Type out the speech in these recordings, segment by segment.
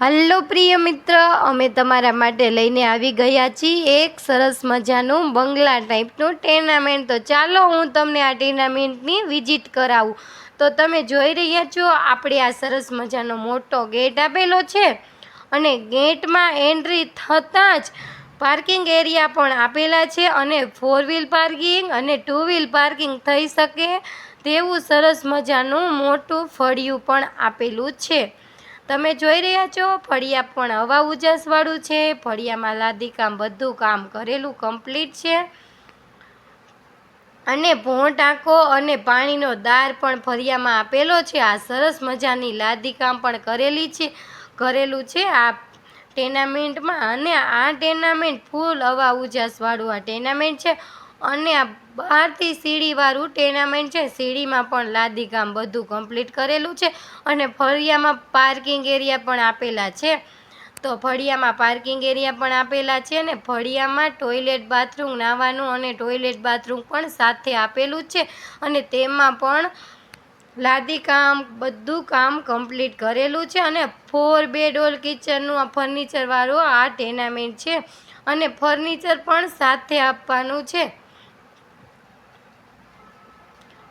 Hello પ્રિય મિત્ર, અમે તમારા માટે લઈને આવી ગયા છીએ એક સરસ મજાનું બંગલા ટાઈપનું ટેર્નામેન્ટ તો ચાલો હું તમને આ ટેર્નામેન્ટની વિઝિટ કરાવું. તો તમે જોઈ રહ્યા છો, આપણે આ સરસ મજાનો મોટો ગેટ આપેલો છે અને ગેટમાં એન્ટ્રી થતાં જ પાર્કિંગ એરિયા પણ આપેલા છે અને ફોર વ્હીલ પાર્કિંગ અને ટુ વ્હીલ પાર્કિંગ થઈ શકે તેવું સરસ મજાનું મોટું ફળિયું પણ આપેલું છે. તમે જોઈ રહ્યા છો, ફળિયા પણ હવા ઉજાસવાળું છે, ફળિયામાં લાદી કામ બધું કામ કરેલું કમ્પ્લીટ છે. અને ભોંટ ટાંકો અને પાણીનો દાર પણ ફળિયામાં આપેલો છે. આ સરસ મજાની લાદી કામ પણ કરેલી છે કરેલું છે. આ ટેનામેન્ટમાં અને આ ટેનામેન્ટ ફૂલ હવા ઉજાસવાળું આ ટેનામેન્ટ છે. અને આ બહારથી સીડીવાળું ટેર્નામેન્ટ છે, સીડીમાં પણ લાદી કામ બધું કમ્પ્લીટ કરેલું છે અને ફળિયામાં પાર્કિંગ એરિયા પણ આપેલા છે. તો ફળિયામાં પાર્કિંગ એરિયા પણ આપેલા છે અને ફળિયામાં ટોયલેટ બાથરૂમ નાહવાનું અને ટોયલેટ બાથરૂમ પણ સાથે આપેલું છે અને તેમાં પણ લાદી કામ બધું કામ કમ્પ્લીટ કરેલું છે અને ફોર બેડ ઓલ કિચનનું આ ફર્નિચરવાળું આ ટેર્નામેન્ટ છે અને ફર્નિચર પણ સાથે આપવાનું છે.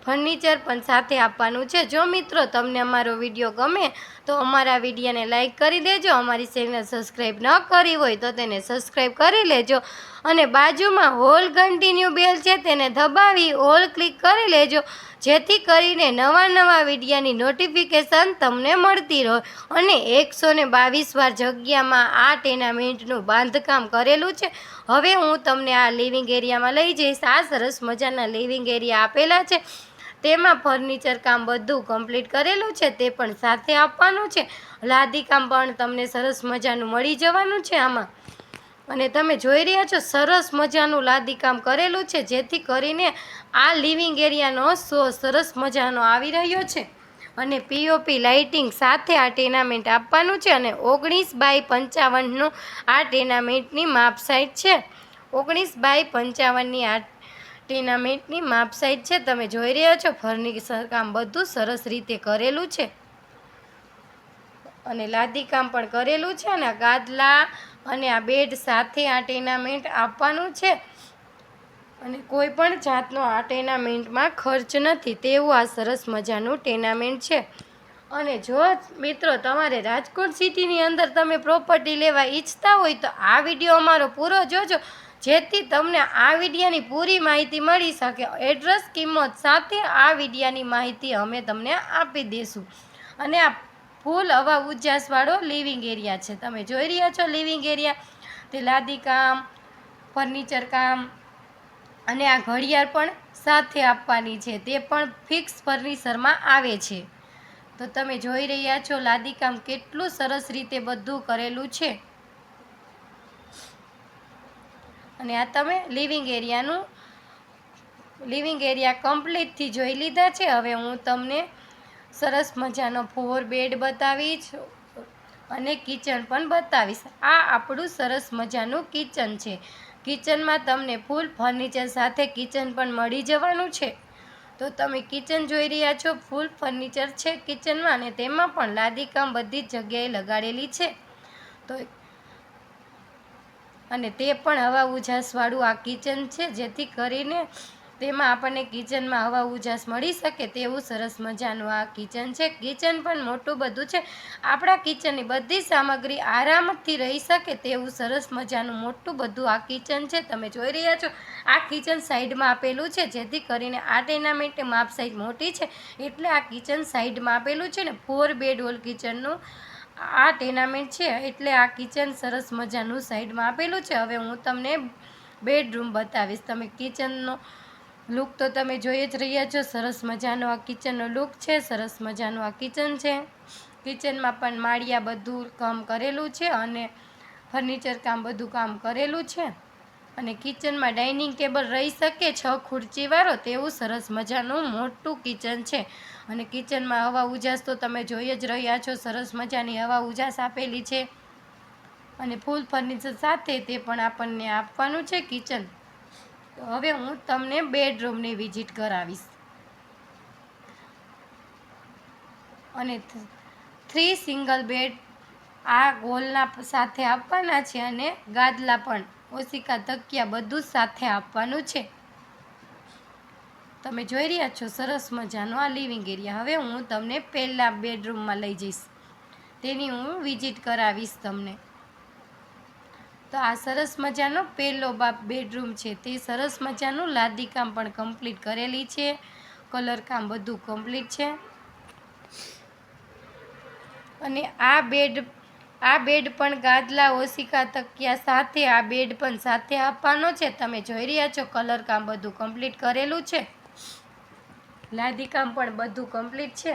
ફર્નિચર પણ સાથે આપવાનું છે. જો મિત્રો તમને અમારો વીડિયો ગમે તો અમારા વિડીયોને લાઈક કરી દેજો. અમારી ચેનલ સબસ્ક્રાઈબ ન કરી હોય તો તેને સબસ્ક્રાઈબ કરી લેજો અને બાજુમાં હોલ કન્ટિન્યુ બેલ છે તેને દબાવી ઓલ ક્લિક કરી લેજો. જેથી કરીને નવા નવા વિડીયાની નોટિફિકેશન તમને મળતી રહે. અને એકસો ને વાર જગ્યામાં આ ટેનામેન્ટનું બાંધકામ કરેલું છે. હવે હું તમને આ લિવિંગ એરિયામાં લઈ જઈશ. આ સરસ મજાના લિવિંગ એરિયા આપેલા છે. તેમાં ફર્નિચર કામ બધું કમ્પ્લીટ કરેલું છે, તે પણ સાથે આપવાનું છે. લાદી કામ પણ તમને સરસ મજાનું મળી જવાનું છે આમાં. અને તમે જોઈ રહ્યા છો, સરસ મજાનું લાદી કામ કરેલું છે, જેથી કરીને આ લિવિંગ એરિયાનો શો સરસ મજાનો આવી રહ્યો છે. અને પીઓપી લાઇટિંગ સાથે આ ટેનામેન્ટ આપવાનું છે અને ઓગણીસ બાય પંચાવનનું આ ટેનામેન્ટની માપ સાઈડ છે. ઓગણીસ બાય પંચાવનની આ ટેર્નામેન્ટની માપ સાઈઝ છે, તમે જોઈ રહ્યા છો ફર્નિચર કામ બધું સરસ રીતે કરેલું છે. અને લાદી કામ પણ કરેલું છે અને ગાદલા અને આ બેડ સાથે આ ટેનામેન્ટ આપવાનું છે. અને કોઈ પણ જાતનો આ ટેનામેન્ટમાં ખર્ચ નથી, તેવું આ સરસ મજાનું ટેનામેન્ટ છે. અને જો મિત્રો તમારે રાજકોટ સિટીની અંદર તમે પ્રોપર્ટી લેવા ઈચ્છતા હોય તો આ વીડિયો અમારો પૂરો જોજો. જેથી તમને આ વિડીયાની પૂરી માહિતી મળી શકે. એડ્રેસ, કિંમત સાથે આ વિડીયાની માહિતી અમે તમને આપી દઈશું અને આ ફૂલ હવા ઉજાસવાળો લિવિંગ એરિયા છે. તમે જોઈ રહ્યા છો લિવિંગ એરિયા. તે લાદી કામ, ફર્નિચર કામ અને આ ઘડિયાળ પણ સાથે આપવાની છે. તે પણ ફિક્સ ફર્નિચરમાં આવે છે. તો તમે જોઈ રહ્યા છો લાદી કામ કેટલું સરસ રીતે બધું કરેલું છે. અને આ તમે લિવિંગ એરિયાનું, લિવિંગ એરિયા કમ્પ્લીટથી જોઈ લીધા છે. હવે હું તમને સરસ મજાનો ફોર બેડ બતાવીશ અને કિચન પણ બતાવીશ. આ આપણું સરસ મજાનું કિચન છે. કિચનમાં તમને ફૂલ ફર્નિચર સાથે કિચન પણ મળી જવાનું છે. તો તમે કિચન જોઈ રહ્યા છો, ફૂલ ફર્નિચર છે કિચનમાં અને તેમાં પણ લાદી કામ બધી જગ્યાએ લગાડેલી છે. તો અને તે પણ હવા ઉજાસવાળું આ કિચન છે, જેથી કરીને તેમાં આપણને કિચનમાં હવા ઉજાસ મળી શકે તેવું સરસ મજાનું આ કિચન છે. કિચન પણ મોટું બધું છે. આપણા કિચનની બધી સામગ્રી આરામથી રહી શકે તેવું સરસ મજાનું મોટું બધું આ કિચન છે. તમે જોઈ રહ્યા છો, આ કિચન સાઈડમાં આપેલું છે, જેથી કરીને આ ટેનામેન્ટ માપ સાઈઝ મોટી છે. એટલે આ કિચન સાઈડમાં આપેલું છે ને, ફોર બેડ હોલ કિચનનું આ ટેર્નામેન્ટ છે એટલે આ કિચન સરસ મજાનું સાઈડમાં આપેલું છે. હવે હું તમને બેડરૂમ બતાવીશ. તમે કિચનનો લુક તો તમે જોઈ જ રહ્યા છો. સરસ મજાનો આ કિચનનો લુક છે. સરસ મજાનું આ કિચન છે. કિચનમાં પણ માળિયા બધું કામ કરેલું છે અને ફર્નિચર કામ બધું કામ કરેલું છે. અને કિચનમાં ડાઇનિંગ ટેબલ રહી શકે છ ખુરચીવાળો તેવું સરસ મજાનું મોટું કિચન છે. અને કિચનમાં હવા ઉજાસ તો તમે જોઈ જ રહ્યા છો, સરસ મજાની હવા ઉજાસ આપેલી છે. અને ફૂલ ફર્નિચર સાથે તે પણ આપણને આપવાનું છે કિચન. તો હવે હું તમને બેડરૂમની વિઝિટ કરાવીશ. અને થ્રી સિંગલ બેડ આ ગોલના સાથે આપવાના છે અને ગાદલા પણ. ઓશિકા તકિયા બધું જ સાથે આપવાનું છે. તમે જોઈ રહ્યા છો, સરસ મજાનો આ લિવિંગ એરિયા. હવે હું તમને પહેલાં બેડરૂમમાં લઈ જઈશ. તેની હું વિઝિટ કરાવીશ તમને. તો આ સરસ મજાનો પહેલો બાપ બેડરૂમ છે. તે સરસ મજાનું લાદી કામ પણ કમ્પ્લીટ કરેલી છે. કલર કામ બધું કમ્પ્લીટ છે. અને આ બેડ આ બેડ પણ ગાદલા, ઓશિકા, તકિયા સાથે આ બેડ પણ સાથે આપવાનો છે. તમે જોઈ રહ્યા છો, કલર કામ બધું કમ્પ્લીટ કરેલું છે. લાદી કામ પણ બધું કમ્પ્લીટ છે.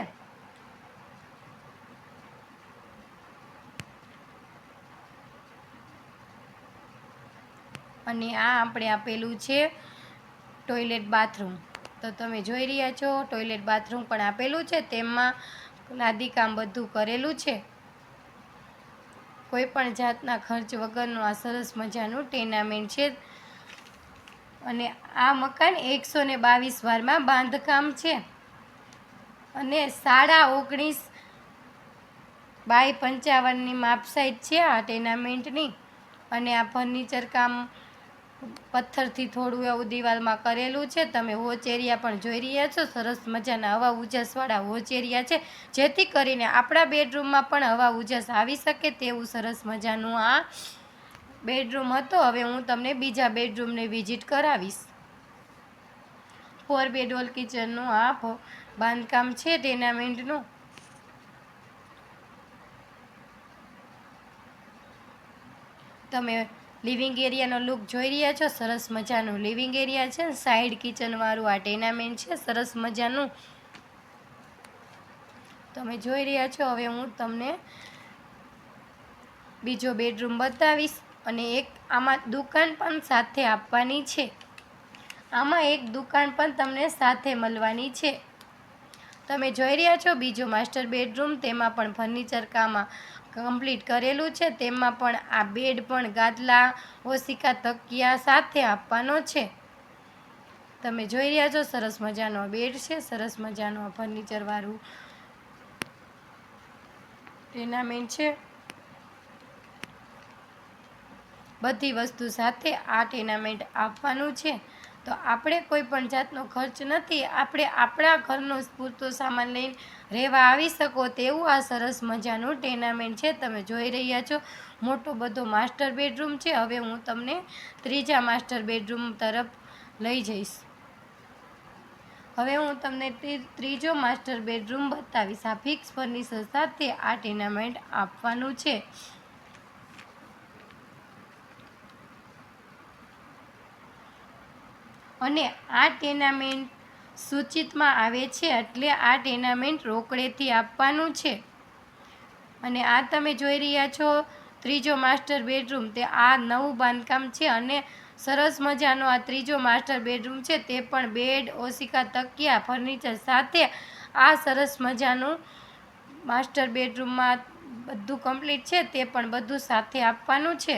અને આ આપણે આપેલું છે ટોયલેટ બાથરૂમ તો તમે જોઈ રહ્યા છો ટોયલેટ બાથરૂમ પણ આપેલું છે, તેમાં લાદી કામ બધું કરેલું છે. કોઈ પણ જાતના ખર્ચ વગરનું આ સરસ મજાનું ટેનામેન્ટ છે. અને આ મકાન એકસો ને બાવીસ વારમાં બાંધકામ છે. અને સાડા ઓગણીસ બાય પંચાવનની માપ સાઈઝ છે આ ટેનામેન્ટની. અને આ ફર્નિચર કામ પથ્થરથી થોડું એવું દિવાલમાં કરેલું છે. તમે હોચ એરિયા પણ જોઈ રહ્યા છો. સરસ મજાના હવા ઉજાસવાળા હોચ એરિયા છે. જેથી કરીને આપણા બેડરૂમમાં પણ હવા ઉજાસ આવી શકે તેવું સરસ મજાનું આ બેડરૂમ હતો, હવે હું તમને બીજા બેડરૂમને વિઝિટ કરાવીશ. ફોર બેડવોલ કિચનનું આ બાંધકામ છે ટેનામેન્ટનું તમે લિવિંગ એરિયાનો લુક જોઈ રહ્યા છો? સરસ મજાનું લિવિંગ એરિયા છે સાઈડ કિચનવાળું આ ટેનામેન્ટ છે, સરસ મજાનું. તમે જોઈ રહ્યા છો, હવે હું તમને બીજો બેડરૂમ બતાવીશ. અને એક આમાં દુકાન પણ સાથે આપવાની છે. આમાં એક દુકાન પણ તમને સાથે મળવાની છે. તમે જોઈ રહ્યા છો, બીજો માસ્ટર બેડરૂમ, તેમાં પણ ફર્નિચર કામ કમ્પ્લીટ કરેલું છે. તેમાં પણ આ બેડ પણ ગાદલા, ઓશિકા, તકિયા સાથે આપવાનો છે. તમે જોઈ રહ્યા છો, સરસ મજાનો બેડ છે, સરસ મજાનો ફર્નિચરવાળું ટેનામેન્ટ છે. બધી વસ્તુ સાથે આ ટેનામેન્ટ આપવાનું છે. તો આપણે કોઈ પણ જાતનો ખર્ચ નથી, આપણે આપણા ઘરનો પૂરતો સામાન લઈને રહેવા આવી શકો તેવું આ સરસ મજાનું ટેનામેન્ટ છે. તમે જોઈ રહ્યા છો, મોટો બધો માસ્ટર બેડરૂમ છે. હવે હું તમને ત્રીજા માસ્ટર બેડરૂમ તરફ લઈ જઈશ. હવે હું તમને ત્રીજો માસ્ટર બેડરૂમ બતાવીશ. આ ફિક્સ ફર્નિચર સાથે આ ટેનામેન્ટ આપવાનું છે. અને આ ટેનામેન્ટ સૂચિતમાં આવે છે એટલે આ ટેનામેન્ટ રોકડેથી આપવાનું છે. અને આ તમે જોઈ રહ્યા છો, ત્રીજો માસ્ટર બેડરૂમ તે આ નવું બાંધકામ છે અને સરસ મજાનો આ ત્રીજો માસ્ટર બેડરૂમ છે તે પણ બેડ ઓશિકા, તકિયા ફર્નિચર સાથે આ સરસ મજાનું માસ્ટર બેડરૂમમાં બધું કમ્પ્લીટ છે તે પણ બધું સાથે આપવાનું છે.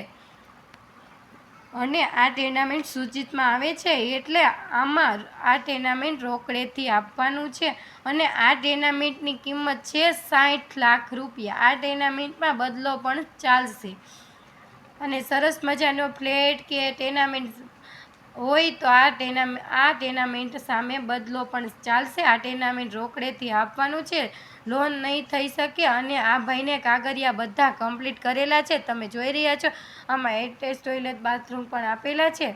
અને આ ટેનામેન્ટ સૂચિતમાં આવે છે એટલે આમાં આ ટેનામેન્ટ રોકડેથી આપવાનું છે અને આ ટેનામેન્ટની કિંમત છે સાઠ લાખ રૂપિયા. આ ટેનામેન્ટમાં બદલો પણ ચાલશે. અને સરસ મજાનો ફ્લેટ કે ટેનામેન્ટ હોય તો આ ટેના આ ટેનામેન્ટ સામે બદલો પણ ચાલશે. આ ટેનામેન્ટ રોકડેથી આપવાનું છે. લોન નહીં થઈ શકે અને આ ભાઈને કાગરિયા બધા કમ્પ્લીટ કરેલા છે. તમે જોઈ રહ્યા છો, આમાં એટેચ ટોયલેટ બાથરૂમ પણ આપેલા છે.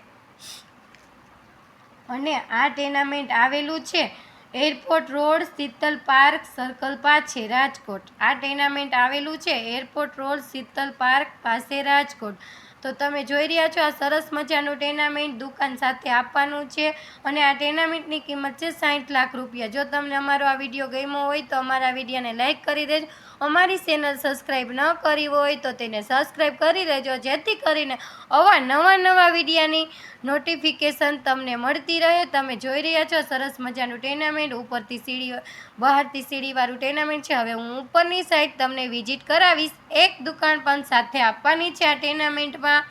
અને આ ટેનામેન્ટ આવેલું છે. Airport road, Shital park, circle પાસે રાજકોટ. આ ટેનામેન્ટ આવેલું છે. એરપોર્ટ રોડ, શીતલ પાર્ક પાસે રાજકોટ. તો તમે જોઈ રહ્યા છો, આ સરસ મજાનું ટેનામેન્ટ દુકાન સાથે આપવાનું છે અને આ ટેનામેન્ટની કિંમત છે સાઠ લાખ રૂપિયા. જો તમને અમારો આ વીડિયો ગમ્યો હોય તો અમારા વિડીયોને લાઇક કરી દેજો અમારી ચેનલ સબસ્ક્રાઈબ ન કરી હોય તો તેને સબસ્ક્રાઈબ કરી લેજો, જેથી કરીને આવા નવા નવા વિડીયાની નોટિફિકેશન તમને મળતી રહે. તમે જોઈ રહ્યા છો સરસ મજાનું ટેનામેન્ટ ઉપરથી સીડી બહારથી સીડીવાળું ટેનામેન્ટ છે. હવે હું ઉપરની સાઈડ તમને વિઝિટ કરાવીશ. એક દુકાન પણ સાથે આપવાની છે આ ટેનામેન્ટમાં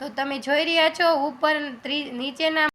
તો તમે જોઈ રહ્યા છો, ઉપર ત્રી નીચેના